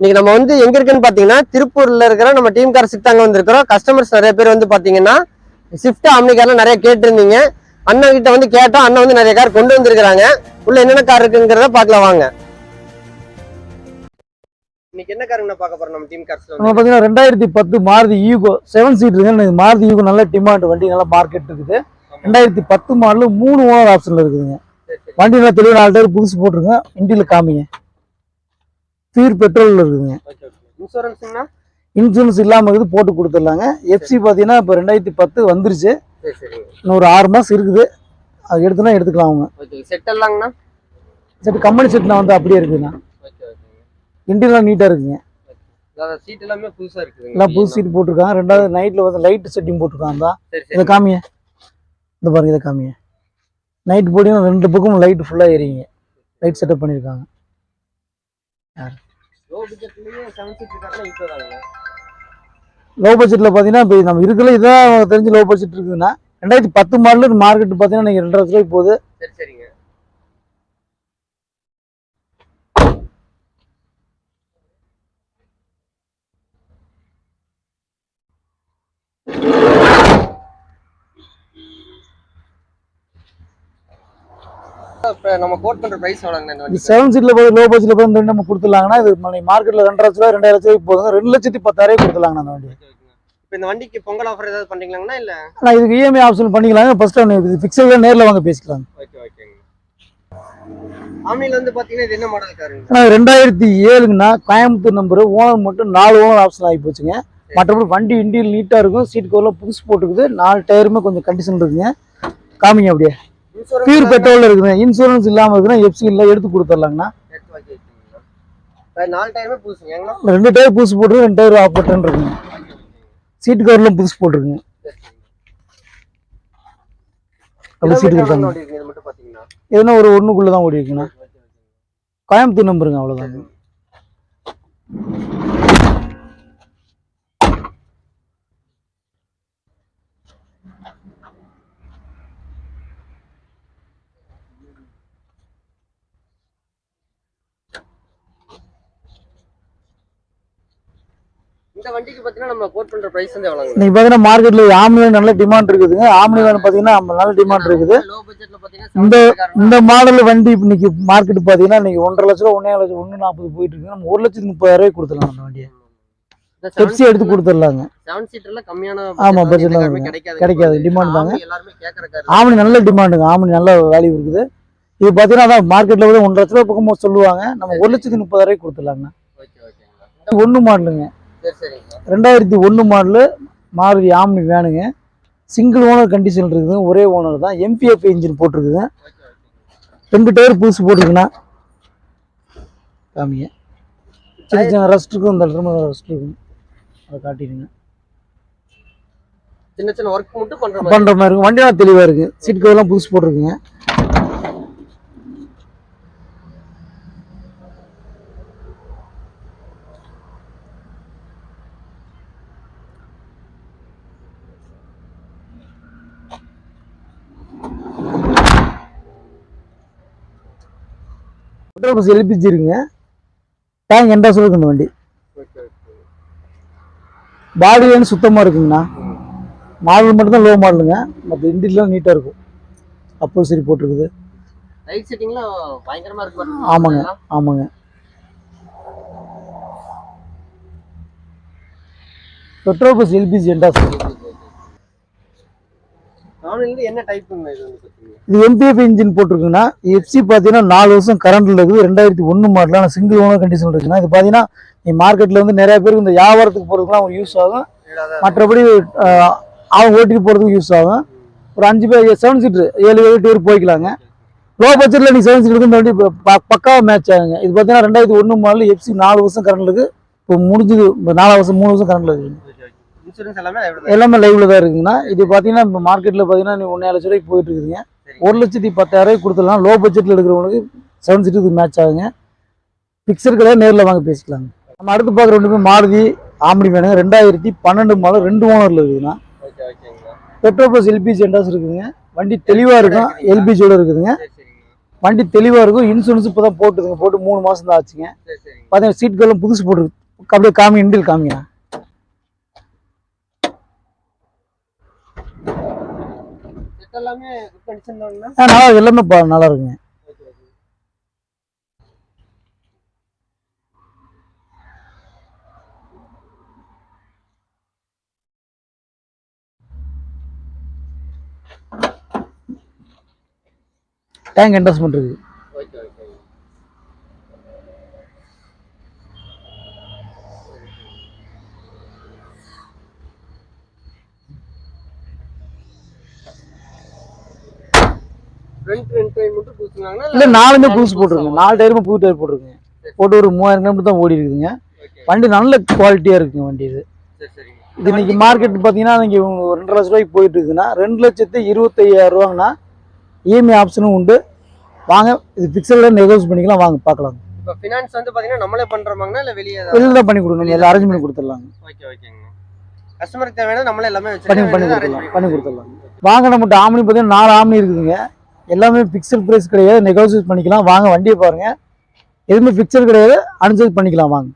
இன்னைக்கு நம்ம வந்து எங்க இருக்குன்னு பாத்தீங்கன்னா திருப்பூர்ல இருக்கிற நம்ம டீம் கார் சித்தாங்க வந்திருக்கிறோம். கஸ்டமர்ஸ் நிறைய பேர் வந்து பாத்தீங்கன்னா ஸ்விஃப்ட் ஆம்னி கார்ல நிறைய கேட்டிருந்தீங்க. அண்ணன் கிட்ட வந்து கேட்டோம் அண்ணன் வந்து நிறைய கார் கொண்டு வந்திருக்காங்க உள்ள என்னென்ன கார் இருக்குங்கிறத பார்க்கலாம் வாங்க. இன்னைக்கு என்ன காருங்க பார்க்க போறோம் நம்ம டீம் கார்ஸ்ல நம்ம பார்த்தீங்கன்னா ரெண்டாயிரத்தி பத்து மாருதி ஈகோ செவன் சீட் இந்த மாருதி ஈகோ நல்ல டிமாண்ட் வண்டி நல்ல மார்க்கெட் இருக்குது. ரெண்டாயிரத்தி பத்து மாடலு மூணு ஓனர் ஆப்ஷன்ல இருக்குதுங்க. வண்டி நல்லா நாலு டயர் புதுசு போட்டிருங்க இண்டியில் காமிங்க. பியூர் பெட்ரோலில் இருக்குதுங்க. இன்சூரன்ஸ்னா இன்சூரன்ஸ் இல்லாமல் இருக்குது போட்டு கொடுத்துடலாங்க. எஃப்சி பார்த்தீங்கன்னா இப்போ ரெண்டாயிரத்தி பத்து வந்துருச்சு. இன்னும் ஒரு ஆறு மாதம் இருக்குது. அது எடுத்துனா எடுத்துக்கலாம் அவங்க. ஓகே செட் கம்பெனி செட்னா வந்து அப்படியே இருக்குதுண்ணா. இண்டியெலாம் நீட்டாக இருக்குங்க. சீட் எல்லாமே புதுசா இருக்குதுங்க. எல்லாம் புது சீட் போட்டிருக்காங்க. ரெண்டாவது நைட்டில் வந்து லைட் செட்டிங் போட்டிருக்காங்க. தான் இதை காமிங்க. இந்த பாருங்க இதை காமிங்க. நைட் போட்டிங்கன்னா ரெண்டு பக்கமும் லைட் ஃபுல்லாக எரியுங்க லைட் செட்டப் பண்ணியிருக்காங்க. லோ பட்ஜெட்லயே செவன் சீட் கார்லாம் இப்போ தாங்க லோ பட்ஜெட்டில் பார்த்தீங்கன்னா இப்போ நம்ம இருக்கிற இதான் தெரிஞ்சு லோ பட்ஜெட் இருக்குதுன்னா ரெண்டாயிரத்தி பத்து மாடலு மார்க்கெட் பார்த்தீங்கன்னா நீங்கள் ரெண்டரை லட்ச ரூபாய்க்கு போகுது. சரி சரிங்க. நம்ம கோட் பண்ற பிரைஸ் செவன் சீட்டில் போய் லோ பட்ஜெட்டில் போய் இந்த வண்டி நம்ம கொடுத்துலாங்கன்னா இது மார்க்கெட்டில் ரெண்டரை லட்ச ரூபா ரெண்டாயிரம் போகுதுங்க. ரெண்டு லட்சத்தி பத்தாயிரம் கொடுத்துலாங்கண்ணா அந்த வண்டி இப்போ இந்த வண்டிக்கு பொங்கல் ஆஃபர் ஏதாவது பண்றீங்களாங்கண்ணா இல்ல? ஆனால் இதுக்கு E இஎம்ஐ ஆப்ஷன் பண்ணிக்கலாங்க. ஃபர்ஸ்ட் இது ஃபிக்ஸடில் நேரில் வாங்க பேசிக்கலாம் ஓகே ஓகேங்க வந்து பாத்தீங்கன்னா இது என்ன மாடல் காருங்க ஆனால் ரெண்டாயிரத்தி ஏழுங்கண்ணா. கோயம்புத்தூர் நம்பரு ஓனர் மட்டும் நாலு ஓனர் ஆப்ஷன் ஆகி போச்சுங்க. மற்றபடி வண்டி இண்டியல் நீட்டாக இருக்கும். சீட் கவர்லாம் புதுசு போட்டுருக்குது. நாலு டயருமே கொஞ்சம் கண்டிஷன் இருக்குங்க. காமிங்க அப்படியே. பியூர் பெட்ரோல் இருக்குங்க இன்சூரன்ஸ் இல்லாமல் இருக்குன்னா எஃப்சி இல்லை எடுத்து ஏங்கண்ணா ரெண்டு டயர் புதுசு போட்டு ரெண்டு டயர் ஆஃப் பட்டன் இருக்குங்க. சீட் கவர்லாம் புதுசு போட்டிருக்குங்க. அப்படி சீட்டு கொடுத்தாங்க. எதுனா ஒரு ஒன்றுக்குள்ளே தான் ஓடி இருக்குண்ணா கோயம்புத்தூர் நம்பருங்க அவ்வளோதாங்க இந்த வண்டிக்கு பாத்தீங்கன்னா நம்ம கோட் பண்ற பிரைஸ் வந்து எவ்வளவுங்க? இன்னைக்கு பார்த்தீங்கன்னா மார்க்கெட்டில் ஆம்னி நல்ல டிமாண்ட் இருக்குதுங்க ஆம்னி வேணும் பார்த்தீங்கன்னா நம்ம நல்ல டிமாண்ட் இருக்குது. பட்ஜெட்ல பாத்தீங்கன்னா இந்த 70 காருங்க. இந்த மாடல் வண்டி இன்னைக்கு மார்க்கெட் பார்த்தீங்கன்னா இன்னைக்கு ஒன்றரை லட்ச ரூபா ஒன்றே லட்சம் ஒன்று நாற்பது போயிட்டு இருக்கு நம்ம ஒரு லட்சத்தி முப்பதாயிரம் ரூபாய் கொடுத்துடலாம் அந்த வண்டியை. பெப்சி எடுத்து கொடுத்துடலாங்க. ஆமா, budget budget ல எதுவுமே வருங்க. கிடைக்காது. demand தாங்க. ஆம்னி நல்ல டிமாண்டுங்க ஆம்னி நல்ல வேல்யூ இருக்குது. இது பார்த்தீங்கன்னா அதான் மார்க்கெட்டில் வந்து ஒன்றரை லட்ச ரூபா பக்கம் சொல்லுவாங்க. நம்ம ஒரு லட்சத்தி முப்பதாயிரம் ரூபாய் கொடுத்துடலாங்க. ஒன்று மாடலுங்க. ரெண்டாயிரத்தி ஒன்று மாடலு மாருதி ஆம்னி வேணுங்க. சிங்கிள் ஓனர் கண்டிஷன் இருக்குது. ஒரே ஓனர் தான். எம்பிஎஃப் இன்ஜின் போட்டிருக்குது. ரெண்டு டயர் புதுசு போட்டிருக்குண்ணா. காமிங்க. சின்ன சின்ன ரஸ்ட் இருக்கும் இந்த இடத்துல ரஸ்ட் இருக்கும் அதை காட்டிடுங்க. சின்ன சின்ன ஒர்க் மட்டும் பண்ணுற மாதிரி இருக்கும் வண்டியெல்லாம் தெளிவாக இருக்குது சீட் கவர்லாம் புதுசு போட்டிருக்குங்க. பெட்ரோல் பஸ் எல்பிஜி இருக்குங்க டேங்க் எண்டா சொல்லுங்க இந்த வண்டி. பாடி லைன் சுத்தமாக இருக்குங்கண்ணா. மாடல் மட்டும்தான் லோ மாடலுங்க மற்ற இண்டிலாம் நீட்டாக இருக்கும். அப்போ சரி போட்டிருக்குது. ஆமாங்க. ஆமாங்க. பெட்ரோல் பஸ் எல்பிஜி எண்டா இது என்ன டைப்புங்க இது எம்பிஎஃப் இன்ஜின் போட்டிருக்குன்னா எஃப்சி பார்த்தீங்கன்னா நாலு வருஷம் கரண்ட்ல இருக்குது. ரெண்டாயிரத்தி ஒன்று மாடலான சிங்கிள் ஓனர் கண்டிஷன் இருக்குன்னா இது பார்த்தீங்கன்னா நீ மார்க்கெட்டில் வந்து நிறைய பேருக்கு இந்த வியாபாரத்துக்கு போகிறதுக்குலாம் அவங்க யூஸ் ஆகும். மற்றபடி அவங்க ஓட்டிட்டு போகிறதுக்கு யூஸ் ஆகும். ஒரு அஞ்சு பேர் செவன் சீட்ரு ஏழு ஏழு பேர் போய்க்கலாங்க. லோ பட்ஜெட்டில் நீ செவன் சீட் இந்த வண்டி ப- ப- பக்காவா மேட்ச் ஆகுங்க. இது பார்த்தீங்கன்னா ரெண்டாயிரத்தி ஒன்று மாடல் எஃப்சி நாலு வருஷம் கரண்ட் இருக்கு இப்போ முடிஞ்சது நாலு வருஷம் மூணு வருஷம் கரண்ட்ல இருக்குது. இன்சூரன்ஸ் எல்லாமே எல்லாமே லைவ்ல தான் இருக்குங்கண்ணா. இது பார்த்தீங்கன்னா இப்போ மார்க்கெட்டில் பார்த்தீங்கன்னா நீ ஒன்றே லட்ச ரூபாய்க்கு போயிட்டு இருக்குதுங்க. ஒரு லட்சத்தி பத்தாயிரம் ரூபாய்க்கு கொடுத்துடலாம். லோ பட்ஜெட்டில் எடுக்கிறவங்களுக்கு செவன் சீட்டுக்கு மேட்ச் ஆகுங்க. பிக்சர் நேரில் வாங்க பேசிக்கலாங்க. நம்ம அடுத்து பார்க்குற ரெண்டு பேர் மாருதி ஆம்படி வேணுங்க. ரெண்டாயிரத்தி பன்னெண்டு மாடல் ரெண்டு ஓனரில் இருக்குதுண்ணா. பெட்ரோல் ப்ளஸ் எல்பிஜி எண்டாஸ் இருக்குதுங்க. வண்டி தெளிவாக இருக்கும். எல்பிஜியோட இருக்குதுங்க. வண்டி தெளிவாக இருக்கும். இன்சூரன்ஸ் இப்போ தான் போட்டுதுங்க. போட்டு மூணு மாதம் தான் ஆச்சுங்க பார்த்தீங்கன்னா சீட்கள்லாம் புதுசு போட்டுருக்கு. அப்படியே காமி இண்டில் காமிங்க செட் எல்லாமே நல்லா எல்லாமே பா- நல்லா இருக்குங்க. டேங்க் என்டர்ஸ்மெண்ட் இருக்குது ஓகே ஓகே ஃப்ரண்ட் ரெண்டு டைம் மட்டும் பூசுனாங்கன்னா இல்லை நாலுமே புதுசு போட்டிருக்குங்க நாலு டயருமே புது டயர் போட்டிருக்குங்க. போட்டு ஒரு மூவாயிரம் கிலோமீட்டர் தான் ஓடி இருக்குதுங்க. வண்டி நல்ல குவாலிட்டியாக இருக்குங்க வண்டி இது. இது இன்னைக்கு மார்க்கெட் பார்த்தீங்கன்னா இன்னைக்கு ரெண்டு லட்ச ரூபாய்க்கு போயிட்டு இருக்குதுன்னா ரெண்டு லட்சத்து இருபத்தையாயிரம் ரூபாங்கன்னா இஎம்ஐ ஆப்ஷனும் உண்டு. வாங்க இது ஃபிக்ஸடில் நெகோஸ் பண்ணிக்கலாம். வாங்க பார்க்கலாம். இப்போ ஃபினான்ஸ் வந்து பாத்தீங்கன்னா நம்மளே பண்றோமாங்கண்ணா இல்ல வெளியே வெளியில் தான் பண்ணி கொடுக்கணும். எல்லாம் அரேஞ்ச் பண்ணி கொடுத்துடலாங்க. ஓகே ஓகேங்க கஸ்டமருக்கு தேவையான நம்மளே எல்லாமே பண்ணி பண்ணி கொடுத்துடலாம் பண்ணி கொடுத்துடலாம். வாங்க நம்மகிட்ட ஆம்னி பார்த்தீங்கன்னா நாலு ஆம்னி இருக்குதுங்க. எல்லாமே ஃபிக்ஸட் ப்ரைஸ் கிடையாது. நெகோசியேட் பண்ணிக்கலாம். வாங்க வண்டியை பாருங்கள் எதுவுமே ஃபிக்ஸட் கிடையாது. அனுசரிச்சு பண்ணிக்கலாம் வாங்க.